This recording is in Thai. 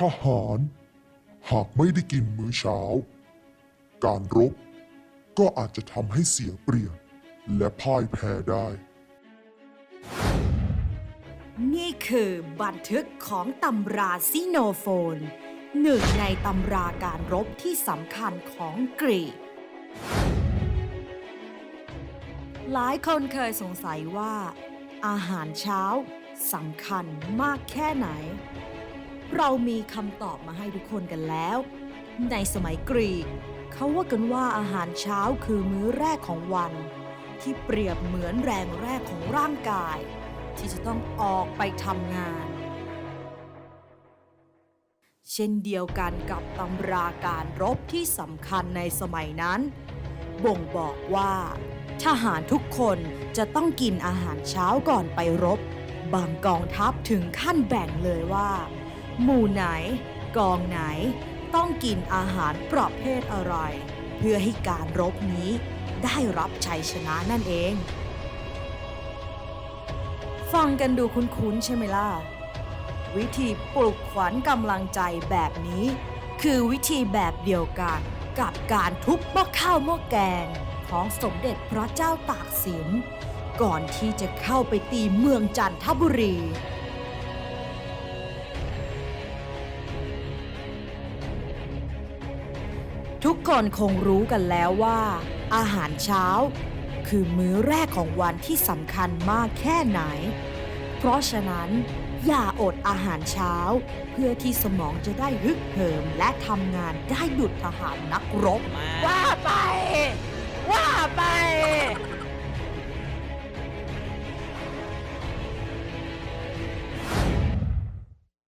ทหาร หากไม่ได้กินมื้อเช้า การรบก็อาจจะทำให้เสียเปรียบและพ่ายแพ้ได้ นี่คือบันทึกของตำราซิโนโฟน หนึ่งในตำราการรบที่สำคัญของกรีก หลายคนเคยสงสัยว่า อาหารเช้าสำคัญมากแค่ไหน เรามีคำตอบมาให้ทุกคนกันแล้ว ในสมัยกรีก เขาว่ากันว่าอาหารเช้าคือมื้อแรกของวัน ที่เปรียบเหมือนแรงแรกของร่างกาย ที่จะต้องออกไปทำงาน เช่นเดียวกันกับตำราการรบที่สำคัญในสมัยนั้น บ่งบอกว่า ทหารทุกคนจะต้องกินอาหารเช้าก่อนไปรบ บางกองทัพถึงขั้นแบ่งเลยว่า หมู่ไหน กองไหน ต้องกินอาหารประเภทอะไร เพื่อให้การรบนี้ได้รับชัยชนะนั่นเอง ฟังกันดูคุ้นๆใช่ไหมล่ะ วิธีปลุกขวัญกำลังใจแบบนี้ คือวิธีแบบเดียวกันกับการทุบหม้อข้าวหม้อแกงของสมเด็จพระเจ้าตากสิน ก่อนที่จะเข้าไปตีเมืองจันทบุรี ทุกคนคงรู้กันแล้วว่า อาหารเช้า คือมื้อแรกของวันที่สำคัญมากแค่ไหน เพราะฉะนั้น อย่าอดอาหารเช้า เพื่อที่สมองจะได้ฮึกเหิมและทำงานได้ดุดทหารนักรบ ว่าไป ว่าไป